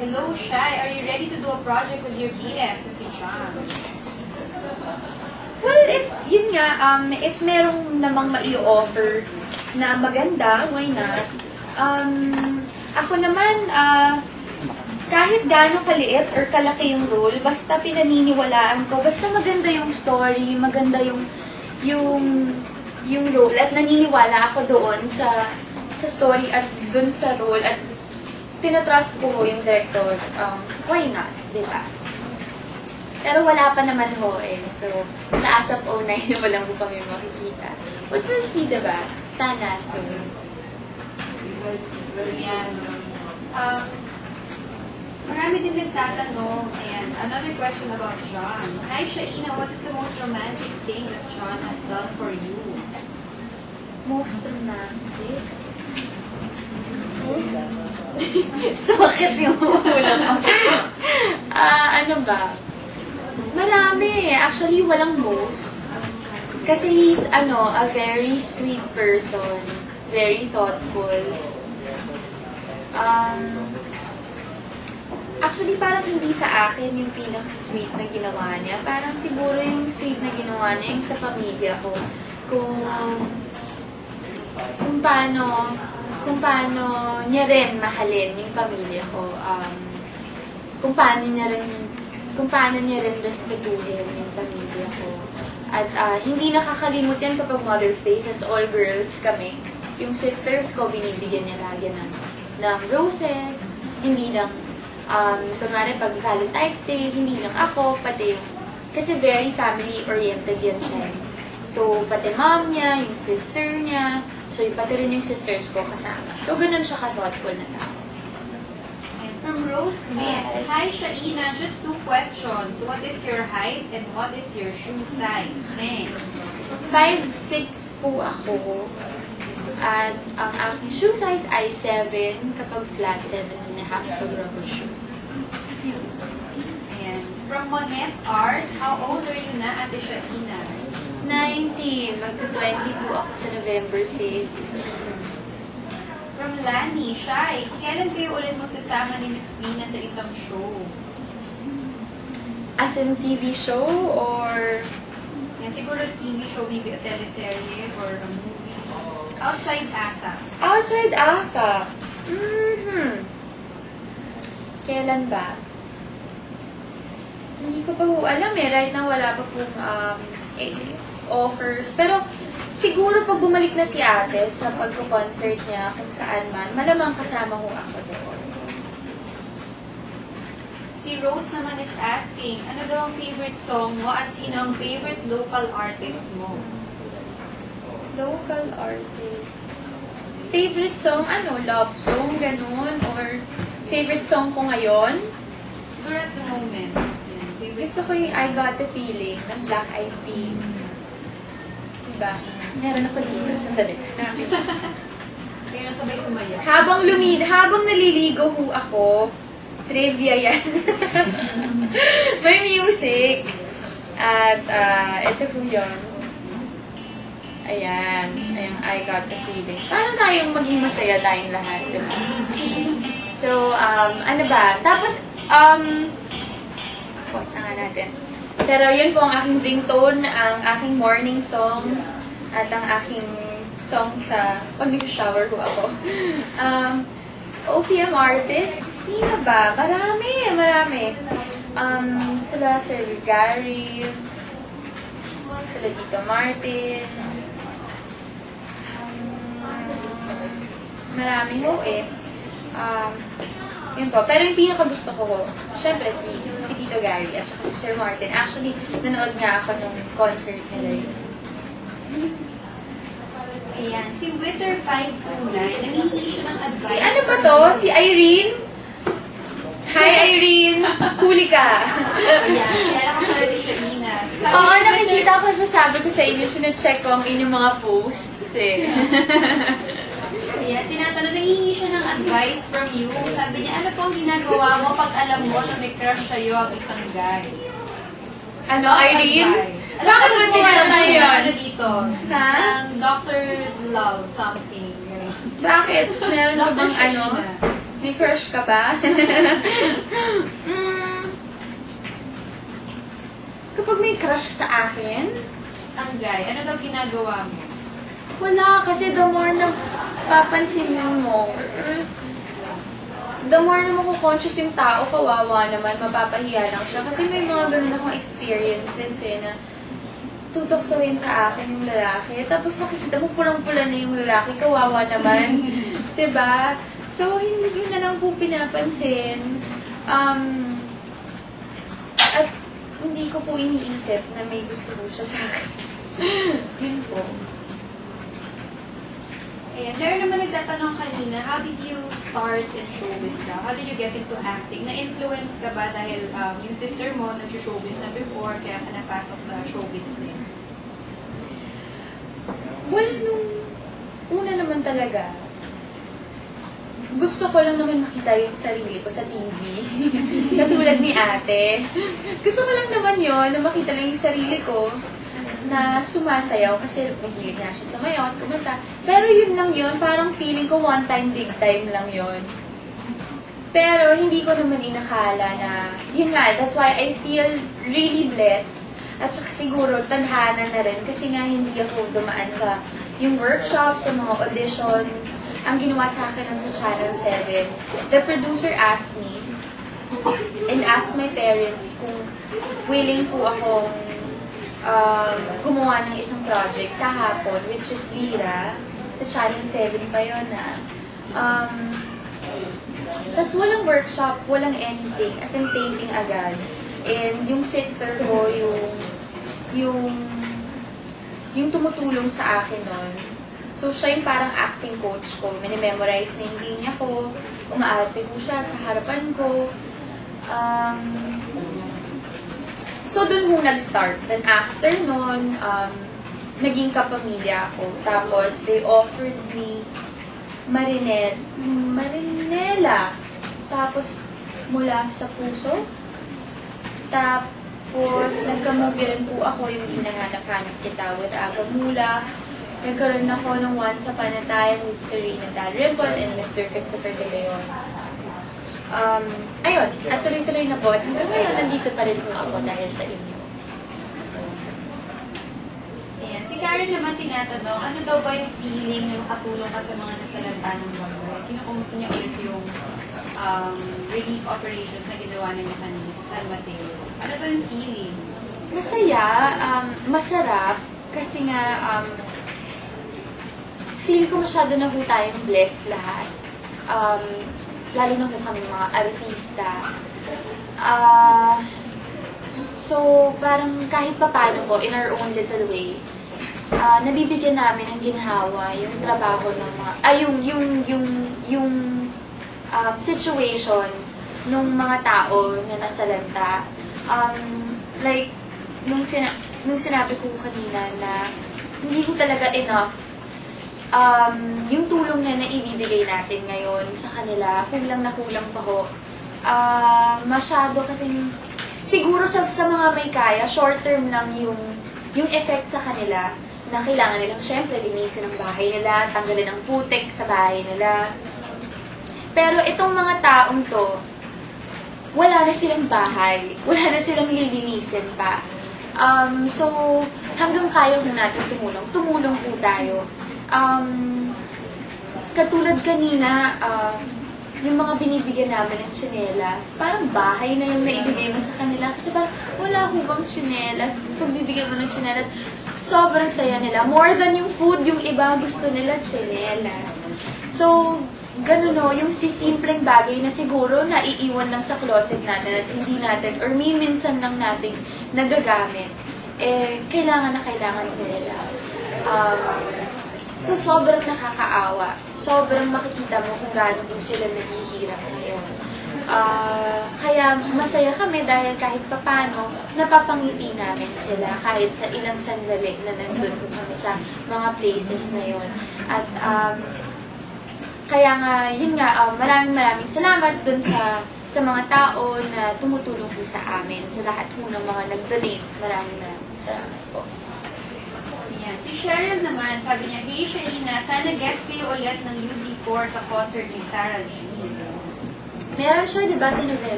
hello, Shai. Are you ready to do a project with your BF? Kasi John. Well, if, yun nga, um, if merong namang mai-offer na maganda, why not? Um, ako naman, ah, kahit gaano kaliit or kalaki yung role, basta pinaniniwalaan ko, basta maganda yung story, maganda yung, yung, yung role, at naniniwala ako doon sa, sa story at doon sa role, at tinatrust ko yung director, um, why not, di ba? Pero wala pa naman ho eh. So, sa ASAP 09 wala po kami makikita. But we'll see, diba? Sana soon. Ayan. Um, marami din nagtatanong. Ayan, another question about John. Hi, Shaina. What is the most romantic thing that John has done for you? Most romantic? Sakit yung ulo ko. Ah, ano ba? Marami. Actually, walang most. Kasi he's, ano, a very sweet person. Very thoughtful. Um, actually, parang hindi sa akin yung pinaka-sweet na ginawa niya. Parang siguro yung sweet na ginawa niya yung sa pamilya ko. Kung kung paano kung paano niya rin mahalin yung pamilya ko. Um, kung paano niya rin kung paano niya rin respetuhin yung pamilya ko. At ah, hindi nakakalimot yan kapag Mother's Day since all girls kami. Yung sisters ko, binibigyan niya lagi ng, ng roses. Hindi lang, um, kunwari pag Valentine's Day, hindi lang ako, pati yung, kasi very family-oriented yan siya. So, pati mom niya, yung sister niya, so pati rin yung sisters ko kasama. So, ganun siya ka-thoughtful na tao. From Rose Smith. Hi, Shaina. Just two questions. What is your height and what is your shoe size? Thanks. 5'6 po ako. At ang aking shoe size ay 7 kapag flat, 7 and a half pag rubber shoes. And from Monette Art, how old are you na, Ate Shaina? 19. Magka-20 po ako sa November 6. From Lani, Shai, kailan kayo ulit magsasama ni Miss Pina sa isang show? As in TV show or Yan, siguro TV show, maybe a teleserye or a movie. Outside ASA. outside ASA? Mhm. Kailan ba? Hindi ko pa po alam eh. Right now, wala pa pong um, eh, offers. Pero, siguro pag bumalik na si ate sa pagko-concert niya kung saan man, malamang kasama ko ako doon. Si Rose naman is asking, ano daw ang favorite song mo at sino ang favorite local artist mo? Local artist. Favorite song, ano? Love song, ganun? Or favorite song ko ngayon? Siguro at the moment. Favorite Gusto ko yung I Got the Feeling ng Black Eyed Peas. Diba? Meron ako dito. Sandali. Kaya nasabay sumaya. habang lumid, habang naliligo ho ako, trivia yan. May music. At ah, ito po yun. Ayan. Ayan, I got the feeling. Paano tayong maging masaya tayong lahat, di ba? So, um, ano ba? Tapos, um, pause na nga natin. Pero yun po ang aking ringtone, ang aking morning song, at ang aking song sa pag nag-shower ko ako. Um, OPM artist, sino ba? Marami, marami. Um, sila Sir Gary, sila Tito Martin, um, marami ho eh. Um, yun po. Pero yung pinaka gusto ko, syempre si, si Tito Gary at saka si Sir Martin. Actually, nanood nga ako nung concert nila yun. Ayan, si Witter529, nangihingi siya ng advice. Si ano ba to? Si Irene? Hi Irene! Huli ka! Ayan, kaya ako pala ni Shaina. Sabi Oo, ni nakikita ko siya, sabi ko sa inyo, sinecheck ko ang inyong mga posts eh. Ayan, tinatanong, nangihingi siya ng advice from you. Sabi niya, ano po ang ginagawa mo pag alam mo na may crush sa'yo ang isang guy? ano, Irene? Advice. Alam Bakit nagkuha tinanong tayo yun? Ano dito? Ha? Ng Dr. Love something. Bakit? Meron ka bang ano? May crush ka ba? mm, kapag may crush sa akin, Ang guy, ano daw ginagawa mo? Wala. Kasi the more na papansin mo, the more na conscious yung tao, kawawa naman, mapapahiya lang siya. Kasi may mga ganun akong experiences eh, na tutoksohin sa akin yung lalaki. Tapos makikita mo pulang-pula na yung lalaki, kawawa naman. ba? So, hindi ko na lang po pinapansin. Um, at hindi ko po iniisip na may gusto po siya sa akin. Yun po. Ayan, meron naman nagtatanong kanina, how did you start in showbiz ka? How did you get into acting? Na-influence ka ba dahil um, yung sister mo nag-showbiz na before, kaya ka napasok sa showbiz din? Well, nung una naman talaga, gusto ko lang naman makita yung sarili ko sa TV. Katulad ni ate. Gusto ko lang naman yon na makita lang yung sarili ko na sumasayaw kasi mahilig nga siya sumayaw at kumanta. Pero yun lang yun, parang feeling ko one time, big time lang yun. Pero hindi ko naman inakala na, yun nga, that's why I feel really blessed. At saka siguro, tadhana na rin kasi nga hindi ako dumaan sa yung workshops, sa mga auditions. Ang ginawa sa akin sa Channel 7, the producer asked me and asked my parents kung willing po akong um, gumawa ng isang project sa hapon, which is Lira, sa Channel 7 pa yun na. Um, tapos walang workshop, walang anything, as in taping agad. And yung sister ko, yung, yung, yung tumutulong sa akin nun. So, siya yung parang acting coach ko. Minimemorize na yung linya ko. Umaarte ko siya sa harapan ko. Um, so, dun ho nag-start. Then, after nun, um, naging kapamilya ako. Tapos, they offered me Marinet, Marinela. Tapos, mula sa puso. Tapos, nagka-movie rin po ako yung hinahanap-hanap kita with Agamula. Nagkaroon ako ng Once Upon a Time with Serena Dalrymple and Mr. Christopher De Leon. Um, ayun, at tuloy-tuloy na po. At hanggang ngayon, nandito pa rin po ako dahil sa inyo. So, Ayan. Si Karen naman tinatanong, ano daw ba yung feeling na makatulong ka sa mga nasalanta ng bagoy? Kinukumusta niya ulit yung um, relief operations na ginawa niya kanina sa San Mateo. Ano ba yung feeling? Masaya, um, masarap, kasi nga, um, feel ko masyado na po tayong blessed lahat. Um, lalo na po kami mga artista. Ah, so, parang kahit papano po, in our own little way, ah, nabibigyan namin ng ginhawa yung trabaho ng mga, ay, yung, yung, yung, yung um, situation nung mga tao na nasalanta. Um, like, nung, sina- nung sinabi ko kanina na hindi ko talaga enough um, yung tulong na naibibigay natin ngayon sa kanila, kulang na kulang pa ho. Ah, masyado kasing, siguro sa, sa mga may kaya, short term lang yung, yung effect sa kanila na kailangan nilang syempre linisin ang bahay nila, tanggalin ang putek sa bahay nila. Pero itong mga taong to, wala na silang bahay, wala na silang lilinisin pa. Um, so, hanggang kaya ho natin tumulong, tumulong po tayo. Um, katulad kanina, uh, yung mga binibigyan namin ng tsinelas, parang bahay na yung naibigay mo sa kanila. Kasi parang wala ho bang tsinelas. Tapos pag bibigyan mo ng tsinelas, sobrang saya nila. More than yung food, yung iba gusto nila tsinelas. So, ganun no, yung sisimpleng bagay na siguro naiiwan lang sa closet natin at hindi natin, or may minsan lang natin nagagamit, eh, kailangan na kailangan nila. Um, so, sobrang nakakaawa. Sobrang makikita mo kung gaano po sila naghihirap ngayon. Ah, kaya masaya kami dahil kahit papano, napapangiti namin sila kahit sa ilang sandali na nandun kami sa mga places na yon. At um, kaya nga, yun nga, um, maraming maraming salamat dun sa sa mga tao na tumutulong po sa amin, sa lahat po ng mga nag-donate. Maraming maraming salamat po. Ayan. Si Cheryl naman, sabi niya, Hey Shaina, sana guest kayo ulit ng UD4 sa concert ni Sarah G. Meron siya, di ba, sa November?